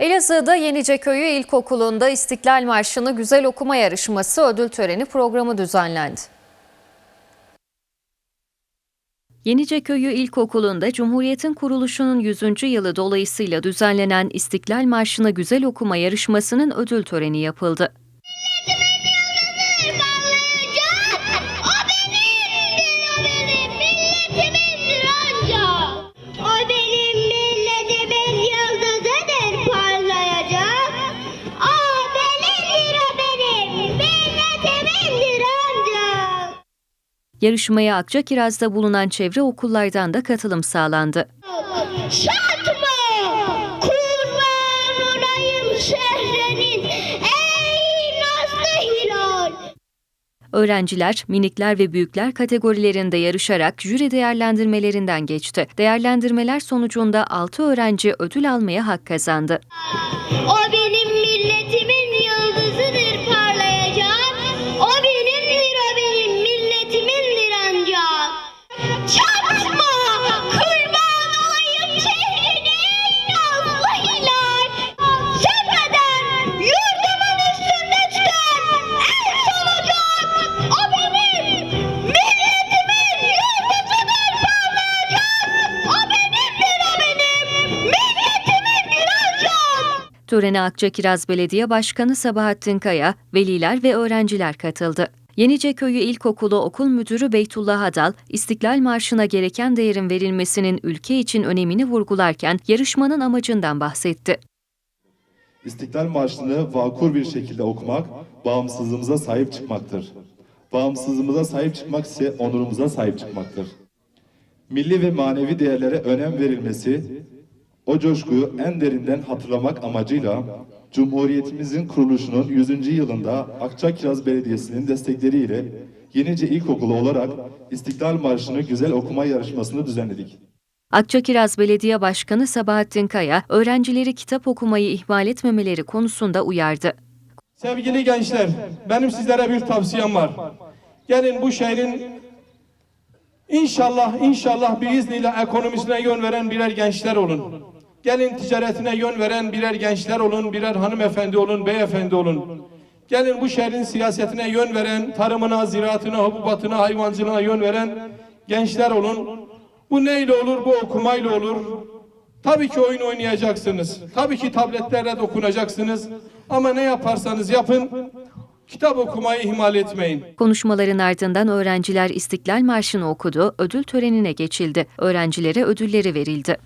Elazığ'da Yeniceköy'ü İlkokulu'nda İstiklal Marşı'nı güzel okuma yarışması ödül töreni programı düzenlendi. Yeniceköy'ü İlkokulu'nda Cumhuriyet'in kuruluşunun 100. yılı dolayısıyla düzenlenen İstiklal Marşı'nı güzel okuma yarışmasının ödül töreni yapıldı. Yarışmaya Akçakiraz'da bulunan çevre okullardan da katılım sağlandı. Şart mı? Kurban olayım şehrinin ey nazlı hilal. Öğrenciler minikler ve büyükler kategorilerinde yarışarak jüri değerlendirmelerinden geçti. Değerlendirmeler sonucunda 6 öğrenci ödül almaya hak kazandı. O benim Törene Akçakiraz Belediye Başkanı Sabahattin Kaya, veliler ve öğrenciler katıldı. Yeniceköy'ü İlkokulu Okul Müdürü Beytullah Adal, İstiklal Marşı'na gereken değerin verilmesinin ülke için önemini vurgularken yarışmanın amacından bahsetti. İstiklal Marşı'nı vakur bir şekilde okumak, bağımsızlığımıza sahip çıkmaktır. Bağımsızlığımıza sahip çıkmak ise onurumuza sahip çıkmaktır. Milli ve manevi değerlere önem verilmesi, o coşkuyu en derinden hatırlamak amacıyla Cumhuriyetimizin kuruluşunun 100. yılında Akçakiraz Belediyesi'nin destekleriyle Yenice İlkokulu olarak İstiklal Marşı'nı güzel okuma yarışmasını düzenledik. Akçakiraz Belediye Başkanı Sabahattin Kaya, öğrencileri kitap okumayı ihmal etmemeleri konusunda uyardı. Sevgili gençler, benim sizlere bir tavsiyem var. Gelin bu şehrin inşallah inşallah biizniyle ekonomisine yön veren birer gençler olun. Gelin ticaretine yön veren birer gençler olun, birer hanımefendi olun, beyefendi olun. Gelin bu şehrin siyasetine yön veren, tarımına, ziraatına, hububatına, hayvancılığına yön veren gençler olun. Bu neyle olur? Bu okumayla olur. Tabii ki oyun oynayacaksınız. Tabii ki tabletlerle dokunacaksınız. Ama ne yaparsanız yapın, kitap okumayı ihmal etmeyin. Konuşmaların ardından öğrenciler İstiklal Marşı'nı okudu, ödül törenine geçildi. Öğrencilere ödülleri verildi.